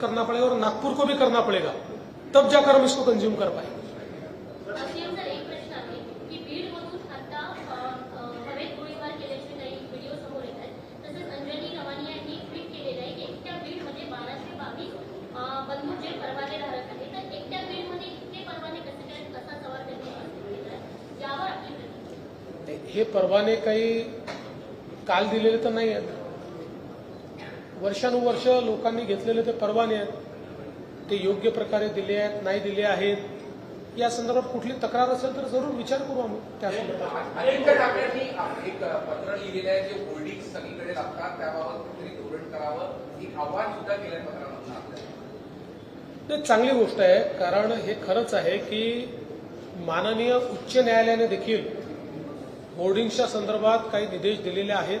करना पड़ेगा और नागपुर को भी करना पड़ेगा तब जाकर हम इसको कंज्यूम कर पाएंगे। हे परवाने काही काल दिलेले तर नाही आहेत वर्षानुवर्ष लोकांनी घेतलेले ते परवाने आहेत. ते योग्य प्रकारे दिले आहेत नाही दिले आहेत या संदर्भात कुठली तक्रार असेल तर जरूर विचार करू आम्ही. त्याबाबत चांगली गोष्ट आहे कारण हे खरंच आहे की माननीय उच्च न्यायालयाने देखील होर्डिंग्सच्या संदर्भात काही निर्देश दिलेले आहेत.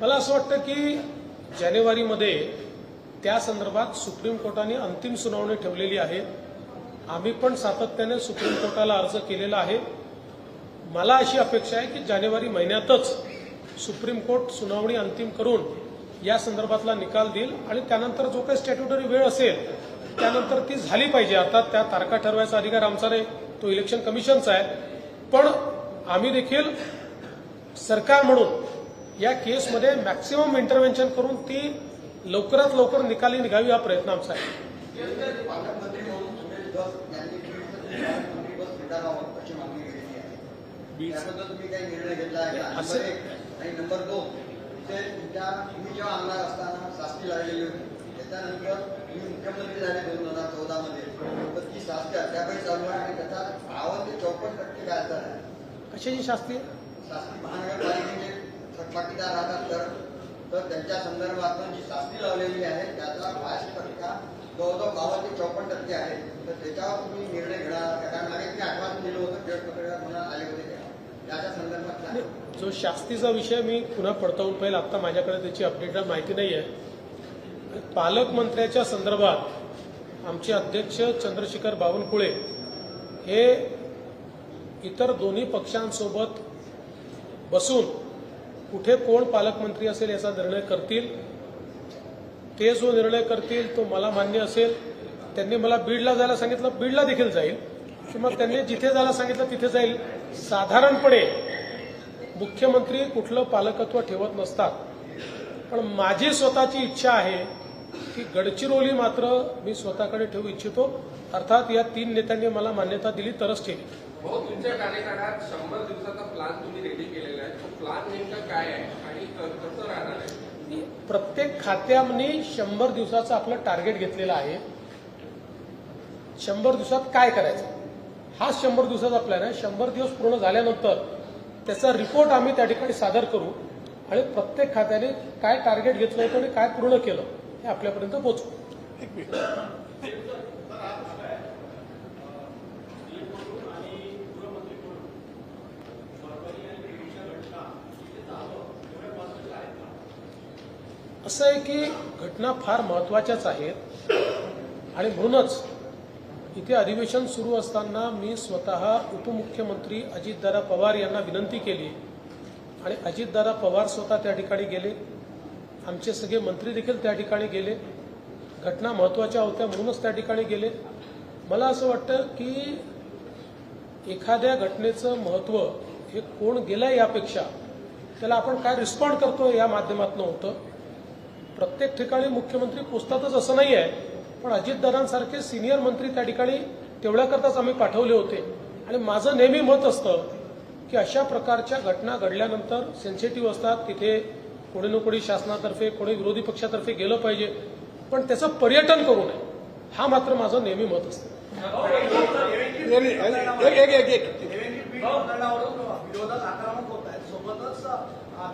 मला असं वाटतं की जानेवारीमध्ये त्या संदर्भात सुप्रीम कोर्टाने अंतिम सुनावणी ठेवलेली आहे. आम्ही पण सातत्याने सुप्रीम कोर्टाला अर्ज केलेला आहे. मला अशी अपेक्षा आहे की जानेवारी महिन्यातच सुप्रीम कोर्ट सुनावणी अंतिम करून या संदर्भातला निकाल देईल आणि त्यानंतर जो काही स्टॅट्युटरी वेळ असेल त्यानंतर ती झाली पाहिजे. आता त्या तारखा ठरवायचा अधिकार आमचा नाही तो इलेक्शन कमिशनचा आहे. पण आम्ही देखील सरकार म्हणून या केसमध्ये मॅक्सिमम इंटरव्हेन्शन करून ती लवकरात लवकर निकाली निघावी हा प्रयत्न आमचा आहे. शास्ती मुख्यमंत्री झाले दोन हजार चौदा मध्ये तर ती शास्ती? अद्यापही चालू आहे आणि त्याचा बावन्न ते चौपन्न टक्के व्याजदर आहे कशाची शास्ती? शास्त्री महानगरपालिकेचे. थकबाकीदार राहतात तर तर त्यांच्या संदर्भात जी शास्त्री लावलेली आहे त्याचा पाच टक्का जवळजवळ बावन्न ते चौपन्न टक्के आहे. तर त्याच्यावर तुम्ही निर्णय घेणार आहात कारण मागे मी आठवण दिलं होतं खेळ पत्रकार म्हणून आले होते त्याच्या संदर्भात जो शास्तीचा विषय मी पुन्हा पडताळून पाहिजे आता माझ्याकडे त्याची अपडेटेड माहिती नाही आहे पालकमंत्र्याच्या संदर्भात आमचे अध्यक्ष चंद्रशेखर बावनकुळे हे इतर दोन्ही पक्षांसोबत बसून कुठे कोण पालकमंत्री असेल याचा निर्णय करतील? ते जो निर्णय करतील तो मला मान्य असेल. त्यांनी मला बीडला जायला सांगितलं बीडला देखील जाईल. किंवा त्यांनी जिथे जायला सांगितलं तिथे जाईल. साधारणपणे मुख्यमंत्री कुठलं पालकत्व ठेवत नसतात. पण माझी स्वतःची इच्छा आहे की गडचिरोली मात्र मी स्वतःकडे ठेवू इच्छितो. अर्थात या तीन नेत्यांनी मला मान्यता दिली तरच ठेवी. तुमच्या कार्यकाळात शंभर दिवसाचा प्लान तुम्ही रेडी केलेला आहे. तो प्लान नेमका काय आहे? आणि क- कसं राहणार आहे? प्रत्येक खात्याने शंभर दिवसाचं आपलं टार्गेट घेतलेलं आहे. शंभर दिवसात काय करायचं? हा शंभर दिवसाचा प्लॅन आहे. शंभर दिवस पूर्ण झाल्यानंतर त्याचा रिपोर्ट आम्ही त्या ठिकाणी सादर करू आणि प्रत्येक खात्याने काय टार्गेट घेतलं होतं आणि काय पूर्ण केलं हे आपल्यापर्यंत पोहोचू. असं आहे की घटना फार महत्वाच्याच आहेत. आणि म्हणूनच इथे अधिवेशन सुरू असताना मी स्वतः उपमुख्यमंत्री अजितदादा पवार यांना विनंती केली. आणि अजितदादा पवार स्वतः त्या ठिकाणी गेले. आमचे सगळे मंत्री देखील त्या ठिकाणी गेले. घटना महत्त्वाच्या होत्या म्हणूनच त्या ठिकाणी गेले. मला असं वाटतं की एखाद्या घटनेचं महत्त्व हे कोण गेलं यापेक्षा त्याला आपण काय रिस्पॉन्ड करतो या माध्यमातून होतं. प्रत्येक ठिकाणी मुख्यमंत्री पोचतातच असं नाही आहे पण अजितदादांसारखे सिनियर मंत्री त्या ठिकाणी तेवढ्याकरताच आम्ही पाठवले होते. आणि माझं नेहमी मत असतं की अशा प्रकारच्या घटना घडल्यानंतर सेन्सिटिव्ह असतात तिथे कोणी ना कोणी शासनातर्फे कोणी विरोधी पक्षातर्फे गेलं पाहिजे. पण त्याचं पर्यटन करू नये हा मात्र माझं नेहमी मत असतं. विरोधात आक्रमक होत आहेत. सोबतच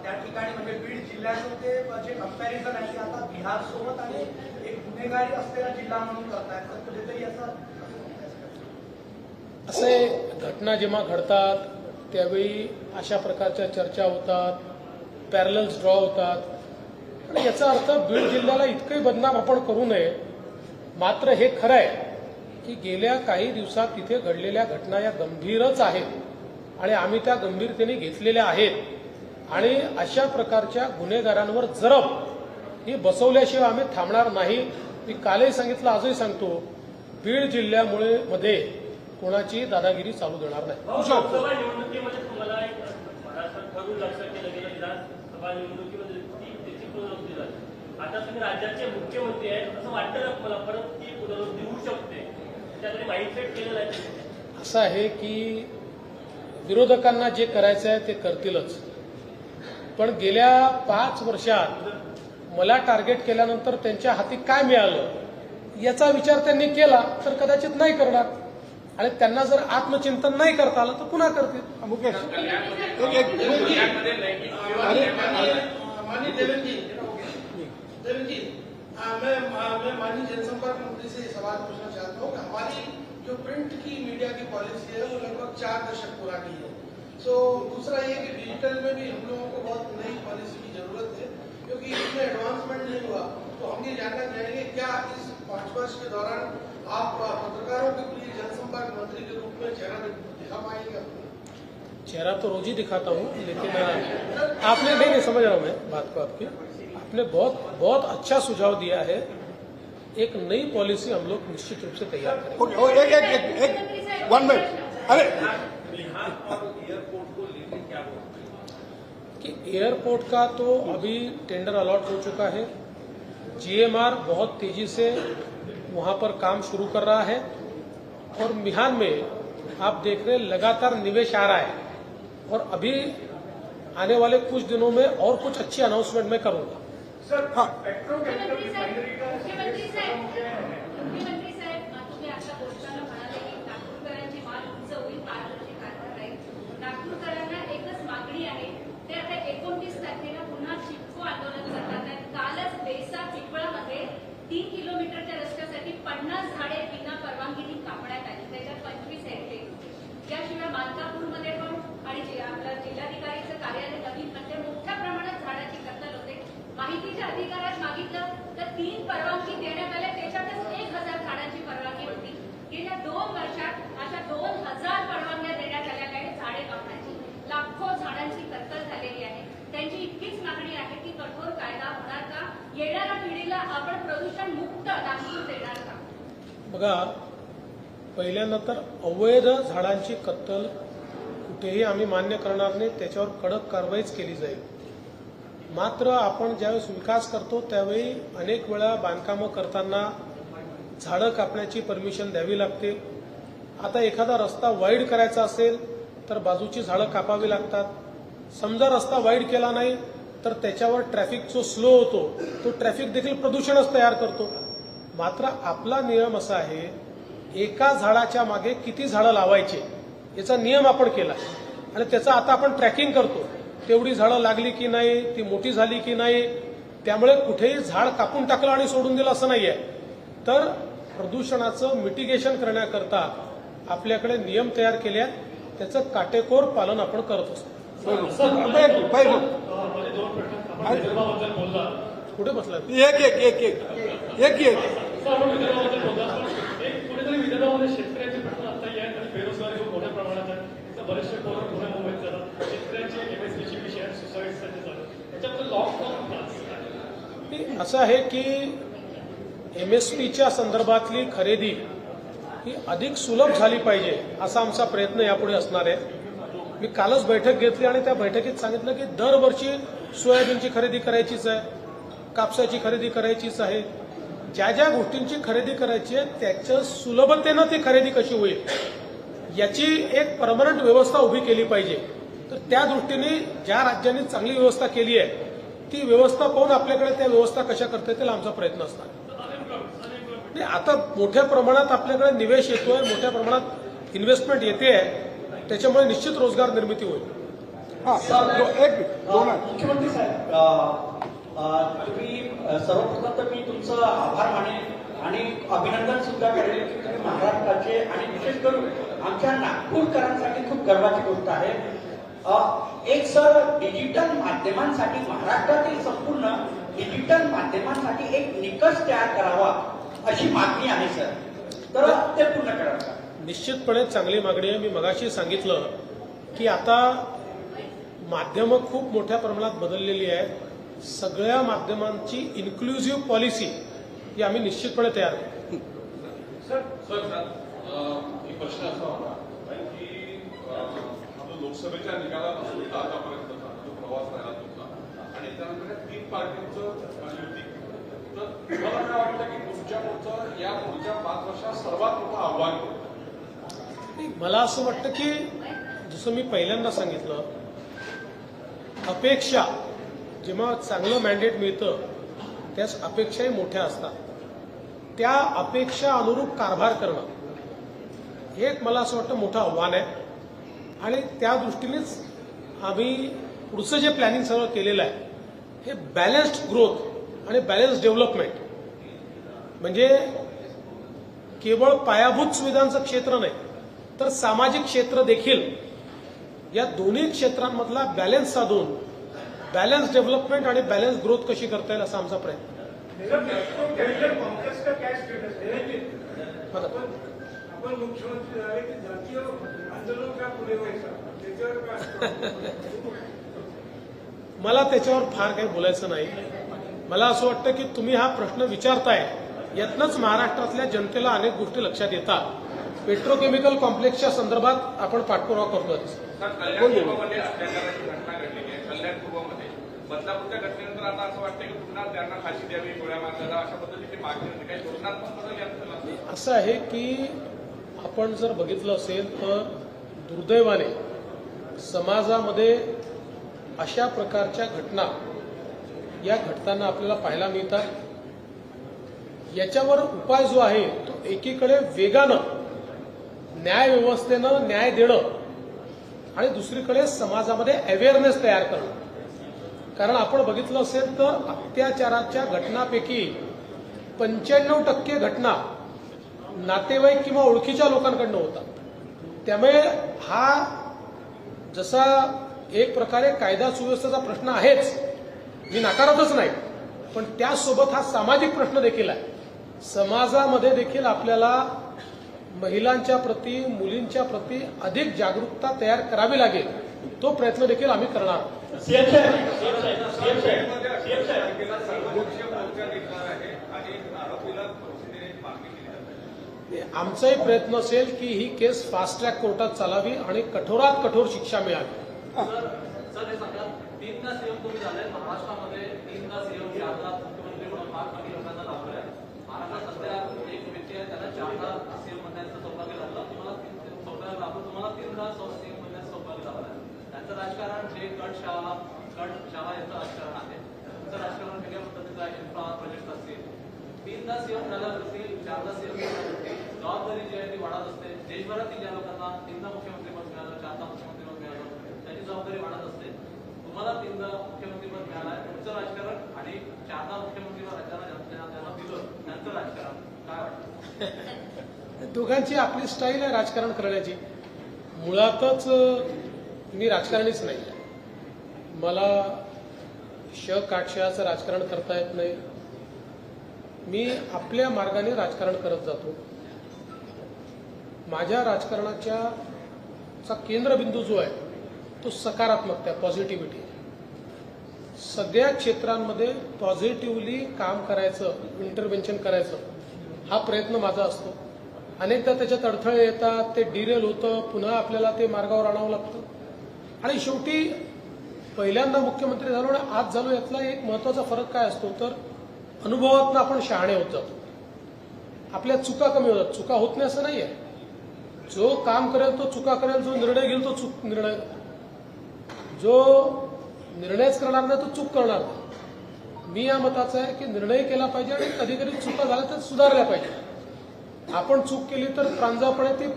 त्या ठिकाणी म्हणजे बीड जिल्ह्याचं ते जे कंपॅरिझन आहे ते आता बिहार सोबत आणि एक गुन्हेगारी असलेला जिल्हा म्हणून करतायत. तर कुठेतरी असं असे घटना जेव्हा घडतात त्यावेळी अशा प्रकारच्या चर्चा होतात पॅरलल्स ड्रॉ होतात. पण याचा अर्थ बीड जिल्ह्याला इतकंही बदनाम आपण करू नये. मात्र हे खरं आहे की गेल्या काही दिवसात तिथे घडलेल्या घटना या गंभीरच आहेत. आणि आम्ही त्या गंभीरतेने घेतलेल्या आहेत. आणि अशा प्रकारच्या गुन्हेगारांवर जरब ही बसवल्याशिवाय आम्ही थांबणार नाही. मी कालही सांगितलं आजही सांगतो बीड जिल्ह्यामुळे मध्ये कोणाची दादागिरी चालू देणार नाही. आता तुम्ही राज्याचे मुख्यमंत्री आहेत वाटतं परत ती पुनरावृत्ती होऊ शकते. त्याकडे माइंडसेट केलेलं आहे? असं आहे की विरोधकांना जे करायचं आहे ते करतीलच. पण गेल्या पाच वर्षात मला टार्गेट केल्यानंतर त्यांच्या हाती काय मिळालं याचा विचार त्यांनी केला तर कदाचित नाही करणार. आणि त्यांना जर आत्मचिंतन नाही करता आलं तर पुन्हा करतील. मुकेश माननीय जनसंपर्क मंत्री से ये सवाल पूछना चाहता हूँ कि हमारी जो प्रिंट की मीडिया की पॉलिसी है वो लगभग चार दशक पुरानी है। सो दूसरा ये कि डिजिटल में भी हम लोगों को बहुत नई पॉलिसी की ज़रूरत है क्योंकि इसमें एडवांसमेंट नहीं हुआ। तो हम ये जानना चाहेंगे क्या इस पाँच वर्ष के दौरान आप पत्रकारों के लिए जनसंपर्क मंत्री के रूप में चेहरा दिखा पाएँगे? चेहरा तो रोज ही दिखाता हूँ लेकिन आपने नहीं नहीं समझ रहा हूँ मैं बात को आपकी। आपने बहुत बहुत अच्छा सुझाव दिया है। एक नई पॉलिसी हम लोग निश्चित रूप से तैयार करेंगे। एक एक एक एक वन मिनट अरे कि एयरपोर्ट का तो अभी टेंडर अलॉट हो चुका है। जीएमआर बहुत तेज़ी से वहाँ पर काम शुरू कर रहा है और मिहान में आप देख रहे हैं लगातार निवेश आ रहा है। और अभी आने वाले कुछ दिनों में और कुछ अच्छी अनाउंसमेंट मैं करूँगा। सर हाँ? पन्नास झाडे विना परवानगीने कापण्यात आली. त्याच्यात पंचवीस हेक्टे याशिवाय मालकापूरमध्ये पण आणि आपल्या जिल्हाधिकारीचं कार्यालय नवीन म्हणजे मोठ्या प्रमाणात झाडाची कत्तल होते. माहितीच्या अधिकारात मागितलं तर तीन परवानगी देण्यात आल्या. त्याच्यातच एक हजार झाडांची परवानगी होती. गेल्या दोन वर्षात अशा दोन हजार परवानग्या देण्यात आल्या आहेत झाडे कापण्याची. लाखो झाडांची कत्तल झालेली आहे. त्यांची इतकीच मागणी आहे की कठोर कायदा होणार का? येणाऱ्या पिढीला आपण प्रदूषण मुक्त नागपूर देणार का? बघा पहिल्यांदा तर अवैध झाडांची कत्तल कुठेही आम्ही मान्य करणार नाही त्याच्यावर कडक कारवाईच केली जाईल. मात्र आपण ज्यावेळेस विकास करतो त्यावेळी अनेक वेळा बांधकामं करताना झाडं कापण्याची परमिशन द्यावी लागते. आता एखादा रस्ता वाईड करायचा असेल तर बाजूची झाडं कापावी लागतात. समजा रस्ता वाईड केला नाही तर त्याच्यावर ट्रॅफिक जो स्लो होतो. तो ट्रॅफिक देखील प्रदूषणच तयार करतो. मात्र आपला नियम असा आहे एका झाडाच्या मागे किती झाडं लावायचे याचा नियम आपण केला. आणि त्याचं आता आपण ट्रॅकिंग करतो. तेवढी झाडं लागली की नाही ती मोठी झाली की नाही त्यामुळे कुठेही झाड कापून टाकलं आणि सोडून दिलं असं नाहीये. तर प्रदूषणाचं मिटिगेशन करण्याकरता आपल्याकडे नियम तयार केले आहेत. त्याचं काटेकोर पालन आपण करत असतो. कुठे बसला एक एक एक. एक एक. एक कुठेतरी विदर्भामध्ये शेतकऱ्यांचे प्रश्न आता या आणि बेरोजगारी खूप मोठ्या प्रमाणात आहे. तर बरेचसे पोरं पुणे मुंबईत जातात. शेतकऱ्यांचे एमएसपीची विषय आहेत. सुसाईडसाठी झालं त्याच्याबद्दल लॉकडाऊन असं आहे की एम एस पीच्या संदर्भातली खरेदी ही अधिक सुलभ झाली पाहिजे असा आमचा प्रयत्न यापुढे असणार आहे. मी कालच बैठक घेतली आणि त्या बैठकीत सांगितलं की दरवर्षी सोयाबीनची खरेदी करायचीच आहे कापसाची खरेदी करायचीच आहे. ज्या ज्या गोष्टींची खरेदी करायची आहे त्याच्या सुलभतेनं ती खरेदी कशी होईल याची एक परमनंट व्यवस्था उभी केली पाहिजे. तर त्या दृष्टीने ज्या राज्यांनी चांगली व्यवस्था केली आहे ती व्यवस्था पाहून आपल्याकडे त्या व्यवस्था कशा करता येतील आमचा प्रयत्न असणार. नाही आता मोठ्या प्रमाणात आपल्याकडे निवेश येतोय मोठ्या प्रमाणात इन्व्हेस्टमेंट येते आहे त्याच्यामुळे निश्चित रोजगार निर्मिती होईल. हा एक. मुख्यमंत्री साहेब तुम्ही सर्वप्रथम तर मी तुमचं आभार मानेन आणि अभिनंदन सुद्धा करेन की तुम्ही महाराष्ट्राचे आणि विशेष करून आमच्या नागपूरकरांसाठी खूप गर्वाची गोष्ट आहे. एक सर डिजिटल माध्यमांसाठी महाराष्ट्रातील संपूर्ण डिजिटल माध्यमांसाठी एक निकष तयार करावा अशी मागणी आहे सर. तर ते पूर्ण करा निश्चितपणे चांगली मागणी आहे. मी मगाशी सांगितलं की आता माध्यमं खूप मोठ्या प्रमाणात बदललेली आहेत. सगळ्या माध्यमांची इन्क्लुझिव्ह पॉलिसी ही आम्ही निश्चितपणे तयार करू सर एक प्रश्न असा होता की लोकसभेच्या निकालापासून जो प्रवास राहिला तुमचा आणि त्यानंतर तीन पार्टींचं युती तर तुम्हाला काय वाटतं की तुमच्या पुढचं या पुढच्या पाच वर्षात सर्वात मोठं आव्हान कोणतं? मला असं वाटतं की जसं मी पहिल्यांदा सांगितलं अपेक्षा जेव्हा चांगलं मॅन्डेट मिळतं त्यास अपेक्षाही मोठ्या असतात. त्या अपेक्षा अनुरूप कारभार करणं हे एक मला असं वाटतं मोठं आव्हान आहे. आणि त्या दृष्टीनेच आम्ही पुढचं जे प्लॅनिंग सगळं केलेलं आहे हे बॅलन्स्ड ग्रोथ आणि बॅलन्स्ड डेव्हलपमेंट म्हणजे केवळ पायाभूत सुविधांचं क्षेत्र नाही तर सामाजिक क्षेत्र देखील या दोन्ही क्षेत्रांमधला बॅलन्स साधून बॅलन्स डेव्हलपमेंट आणि बॅलन्स ग्रोथ कशी करता येईल असा आमचा प्रयत्न. है? मला त्याच्यावर फार काही बोलायचं नाही. मला असं वाटतं की तुम्ही हा प्रश्न विचारताय यातनंच महाराष्ट्रातल्या जनतेला अनेक गोष्टी लक्षात येतात. पेट्रोकेमिकल कॉम्प्लेक्सच्या संदर्भात आपण पाठपुरावा करतोय. बदलापूरच्या घटनेनंतर आता असं वाटतं की पुन्हा त्यांना फाशी द्यावी गोळ्या मारल्याला अशा पद्धतीची मागणी होती. काही धोरणात्मक बदल यात असं आहे की आपण जर बघितलं असेल तर दुर्दैवाने समाजामध्ये अशा प्रकारच्या घटना या घटताना आपल्याला पाहायला मिळतात. याच्यावर उपाय जो आहे तो एकीकडे वेगानं न्यायव्यवस्थेनं न्याय देणं आणि दुसरीकडे समाजामध्ये अवेअरनेस तयार करणं. कारण आपण बघितलं असेल तर अत्याचाराच्या घटनापैकी पंच्याण्णव टक्के घटना नातेवाईक किंवा ओळखीच्या लोकांकडनं होतात त्यामुळे हा जसा एक प्रकारे कायदा सुव्यवस्थेचा प्रश्न आहेच मी नाकारतच नाही पण त्यासोबत हा सामाजिक प्रश्न देखील आहे समाजामध्ये देखील आपल्याला महिलांच्या प्रती मुलींच्या प्रती अधिक जागरूकता तयार करावी लागेल तो प्रयत्न देखील आम्ही करणार आहोत. सीएम साहेब सीएम साहेब सीएम साहेब सीएम साहेब आमचाही प्रयत्न असेल की ही केस फास्ट ट्रॅक कोर्टात चालावी आणि कठोरात कठोर शिक्षा मिळावी सर सर हे सांगा तीनदा सीएम तुम्ही झाले महाराष्ट्रामध्ये तीनदा सीएम चारदा मुख्यमंत्री म्हणून फार कमी लोकांना लाभलं आहे महाराष्ट्रात सध्या एक व्यक्ती आहे त्याला चारदा सीएम बनण्याचं सौभाग्य लाभलं तुम्हाला तीन सौभाग्य लाभलं तुम्हाला तीनदा सीएम बनण्याचं सौभाग्य लाभलं आहे त्यांचं राजकारण जे गट शाळा गट शाळा यांचं राजकारण आहे. तुमचं राजकारण वेगळ्या पद्धतीचं आहे इन्फ्रा प्रोजेक्ट असतील तीनदा सीएम झाल्यावरती चारदा सीएम झाल्यावरती जबाबदारी जी आहे ती वाढत असते. देशभरातील ज्या लोकांना तीनदा मुख्यमंत्री पद मिळालं चारदा मुख्यमंत्री पद मिळालं त्याची जबाबदारी वाढत असते. तुम्हाला तीनदा मुख्यमंत्री पद मिळालं तुमचं राजकारण आणि चारदा मुख्यमंत्री पद राज्याला जनतेनं त्यांना दिलं त्यांचं राजकारण. काय वाटतं? दोघांची आपली स्टाईल आहे राजकारण करण्याची. मुळातच मी राजकारणीच नाही मला श काटशयाचं राजकारण करता येत नाही. मी आपल्या मार्गाने राजकारण करत जातो. माझ्या राजकारणाच्या चा केंद्रबिंदू जो आहे तो सकारात्मकता आहे पॉझिटिव्हिटी सगळ्या क्षेत्रांमध्ये पॉझिटिव्हली काम करायचं इंटरव्हेन्शन करायचं हा प्रयत्न माझा असतो. अनेकदा त्याच्यात अडथळे येतात ते डिरेल होतं पुन्हा आपल्याला ते मार्गावर आणावं लागतं. आणि शेवटी पहिल्यांदा मुख्यमंत्री झालो आणि आज झालो यातला एक महत्त्वाचा फरक काय असतो? तर अनुभवातनं आपण शहाणे होत जातो. आपल्या चुका कमी होतात. चुका होत नाही असं नाही आहे जो काम करेल तो चुका करेल जो निर्णय घेईल तो चूक निर्णय. जो निर्णयच करणार नाही तो चूक करणार नाही. मी या मताचा आहे की निर्णय केला पाहिजे आणि कधी कधी चुका झाल्या तर सुधारल्या पाहिजे. आपण चूक केली तर प्रांजळपणे ती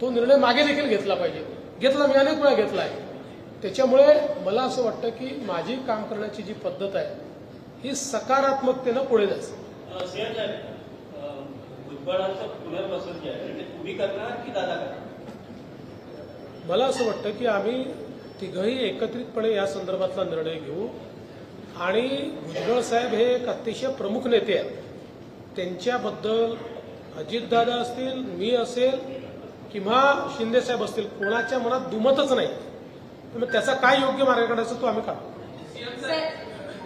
तो निर्णय मागे देखील घेतला पाहिजे. घेतला मी अनेक वेळा घेतला आहे. त्याच्यामुळे मला असं वाटतं की माझी काम करण्याची जी पद्धत आहे ही सकारात्मकतेनं पुढे जायचं. सीएम साहेब अं, भुजबळाचं पुनर्वसन जे आहे. ते तुम्ही करणार की दादा करणार? मला असं वाटतं की आम्ही तिघही एकत्रितपणे या संदर्भातला निर्णय घेऊ. आणि भुजबळ साहेब हे एक अतिशय प्रमुख नेते आहेत. त्यांच्याबद्दल अजितदादा असतील मी असेल किंवा शिंदेसाहेब असतील कोणाच्या मनात दुमतच नाही. मग त्याचा काय योग्य मार्ग काढायचा तो आम्ही काढू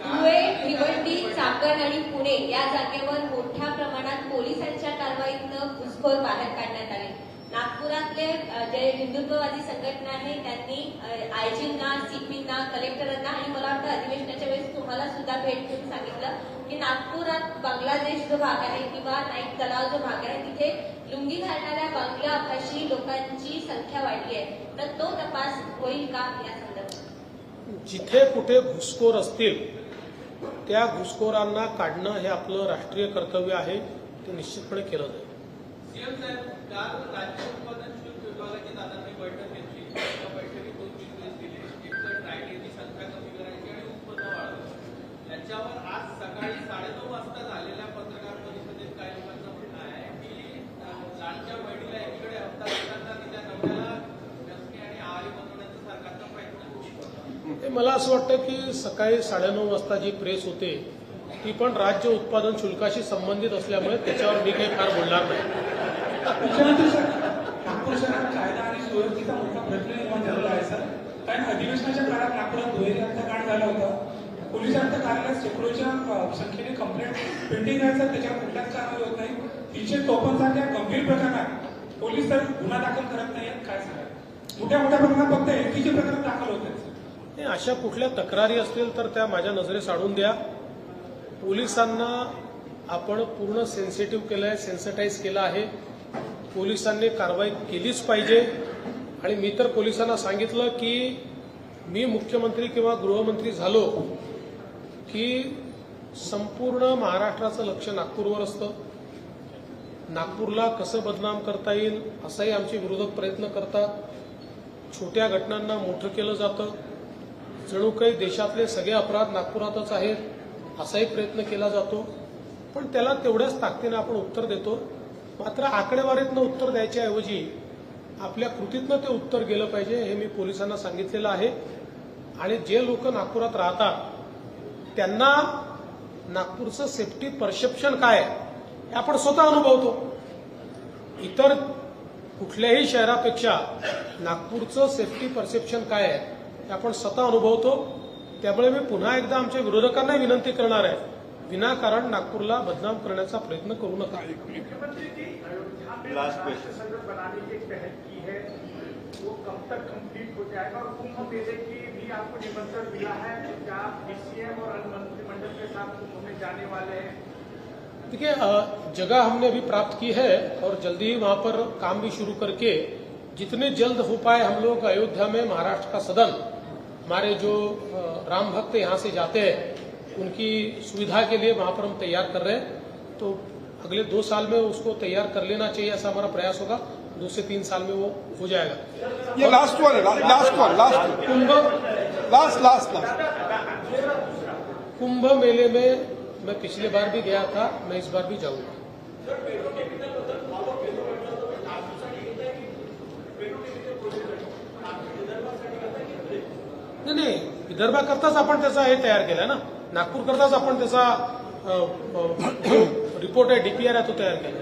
धुळे भिवंडी चाकण आणि पुणे या जागेवर मोठ्या प्रमाणात पोलिसांच्या कारवाईतनं घुसखोर बाहेर काढण्यात आले. नागपुरातले जे हिंदुत्ववादी संघटना आहे त्यांनी आयजींना सीपींना कलेक्टरांना आणि मला वाटतं अधिवेशनाच्या वेळेस तुम्हाला सुद्धा भेट देऊन सांगितलं. की नागपुरात बांगलादेश जो भाग आहे किंवा नाईक तलाव जो भाग आहे तिथे लुंगी घालणाऱ्या बांगला भाषी लोकांची संख्या वाढली आहे. तर तो तपास होईल का या संदर्भात? जिथे कुठे घुसखोर असतील त्या घुसखोरांना काढणं हे आपलं राष्ट्रीय कर्तव्य आहे ते निश्चितपणे केलं जाईल. सीएम साहेब काल राज्य उत्पादन शुल्क विभागाची दादांनी बैठक घेतली. त्या बैठकीत दोन निर्देश दिले एक तर ट्रायडेची संख्या कमी करायची आणि उत्पन्न वाढवायचं याच्यावर आज सकाळी साडेनऊ वाजता झालेल्या पत्रकार परिषदेत काही लोकांचं म्हणणं आहे की अं, लाडच्या बहिणीला एकीकडे हप्ता देताना तिच्या नवऱ्याला व्यसनी आणि आहारी बनवण्याचा सरकारचा प्रयत्न होतो हे मला असं वाटतं की सकाळी साडेनऊ वाजता जी प्रेस होते ती पण राज्य उत्पादन शुल्काशी संबंधित असल्यामुळे त्याच्यावर मी काही फार बोलणार नाही. मुख्यमंत्री कायदा आणि सुव्यवस्थेचा मोठा प्रश्न झालेला आहे कारण अधिवेशनाच्या काळात नागपुरात दुहेरी हत्याकांड झाला होता. पोलीस आयुक्त कार्यालयात शेकडोच्या संख्येने कंप्लेंट पेंडिंग आहे सर. त्याच्यावर कुठल्याच कारवाई होत नाही. तीनशे चौपन्न सारख्या गंभीर प्रकरणात पोलीस तर गुन्हा दाखल करत नाही काय सांगा मोठ्या मोठ्या प्रमाणात फक्त एकीचे प्रकरण दाखल होत आहेत सर अशा कुठल्या तक्रारी असतील तर त्या माझ्या नजरेस आणून द्या. पोलिसांना आपण पूर्ण सेन्सिटिव्ह केलं आहे सेन्सिटाईज केलं आहे. पोलिसांनी कारवाई केलीच पाहिजे. आणि मी तर पोलिसांना सांगितलं की मी मुख्यमंत्री किंवा गृहमंत्री झालो की संपूर्ण महाराष्ट्राचं लक्ष नागपूरवर असतं. नागपूरला कसं बदनाम करता येईल असाही आमचे विरोधक प्रयत्न करतात. छोट्या घटनांना मोठं केलं जातं. जणू काही देशातले सगळे अपराध नागपुरातच आहेत असाही प्रयत्न केला जातो. पण त्याला तेवढ्याच ताकदीनं आपण उत्तर देतो. मात्र आकडेवारीतनं उत्तर द्यायच्याऐवजी आपल्या कृतीतनं ते उत्तर गेलं पाहिजे हे मी पोलिसांना सांगितलेलं आहे. आणि जे लोक नागपुरात राहतात त्यांना नागपूरचं सेफ्टी परसेप्शन काय आहे हे आपण स्वतः अनुभवतो. इतर कुठल्याही शहरापेक्षा नागपूरचं सेफ्टी परसेप्शन काय आहे आपण स्वतः अनुभवतो त्यामुळे मी पुन्हा एकदा आमच्या विरोधकांना विनंती करणार आहे विनाकारण नागपूरला बदनाम करण्याचा प्रयत्न करू नका लास्ट क्वेश्चन बनाने की पहल की है वो कब तक कंप्लीट हो जाएगा और कुंभ मेले की भी आपको निमंत्रण मिला है क्या डीसीएम और मंत्रिमंडल के साथ कुंभ में जाने वाले हैं देखिए जगह हमने अभी प्राप्त की है और जल्दी ही वहाँ पर काम भी शुरू करके जितने जल्द हो पाए हम लोग अयोध्या में महाराष्ट्र का सदन हमारे जो राम भक्त यहाँ से जाते हैं उनकी सुविधा के लिए वहाँ पर हम तैयार कर रहे हैं। तो अगले दो साल में उसको तैयार कर लेना चाहिए ऐसा हमारा प्रयास होगा। दो से तीन साल में वो हो जाएगा। ये लास्ट वन है last one last Kumbh last last last Kumbh मेले में मैं पिछले बार भी गया था मैं इस बार भी जाऊँगा। नाही नाही. विदर्भाकरताच आपण त्याचा हे तयार केला ना. नागपूर करताच आपण त्याचा रिपोर्ट आहे डीपीआर आहे तो तयार केला.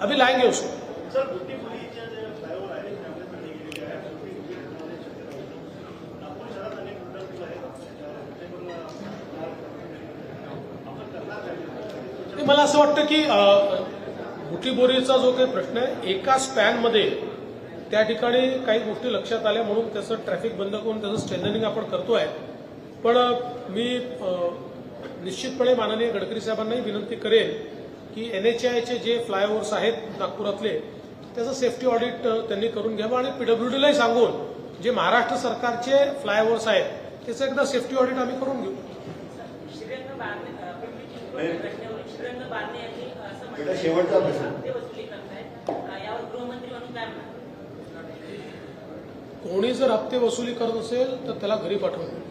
अभी लाएंगे उसको. मला असं वाटतं की अ, बुटीबोरीचा जो काही प्रश्न आहे एका स्पॅनमध्ये त्या ठिकाणी काही गोष्टी लक्षात आल्या म्हणून त्याचं ट्रॅफिक बंद करून त्याचं स्ट्रेंथनिंग आपण करतोय. पण मी निश्चितपणे माननीय गडकरी साहेबांनाही विनंती करेन की एन एच आयचे जे फ्लायओव्हर्स आहेत नागपुरातले त्याचं सेफ्टी ऑडिट त्यांनी करून घ्यावं आणि पीडब्ल्यूडीलाही सांगून जे महाराष्ट्र सरकारचे फ्लायओव्हर्स आहेत त्याचं एकदा सेफ्टी ऑडिट आम्ही करून घेऊ. बेटा शेवटचा प्रश्न. कोणी जर हप्ते वसुली करत असेल तर त्याला घरी पाठवतो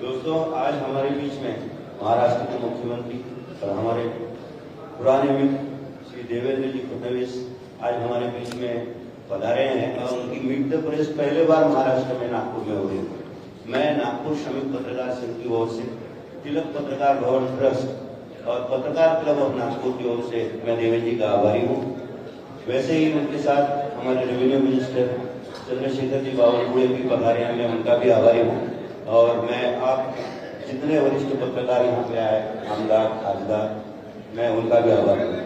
दोस्तों आज हमारे बीच में महाराष्ट्र के मुख्यमंत्री और हमारे पुराने मित्र श्री देवेंद्र जी फडणवीस आज हमारे बीच में पधारे हैं और उनकी मीट द प्रेस पहले बार महाराष्ट्र में नागपुर में हो रही मैं नागपुर श्रमिक पत्रकार संघ की ओर से तिलक पत्रकार भवन ट्रस्ट और पत्रकार क्लब ऑफ़ नागपुर की ओर से मैं देवेंद्र जी का आभारी हूँ। वैसे ही उनके साथ हमारे रेवेन्यू मिनिस्टर चंद्रशेखर जी बावरपुड़े भी पधारे हैं, मैं उनका भी आभारी हूँ। और मैं आप जितने वरिष्ठ पत्रकार यहाँ पे आए, आमदार, खासदार, मैं उनका भी आभारी हूँ।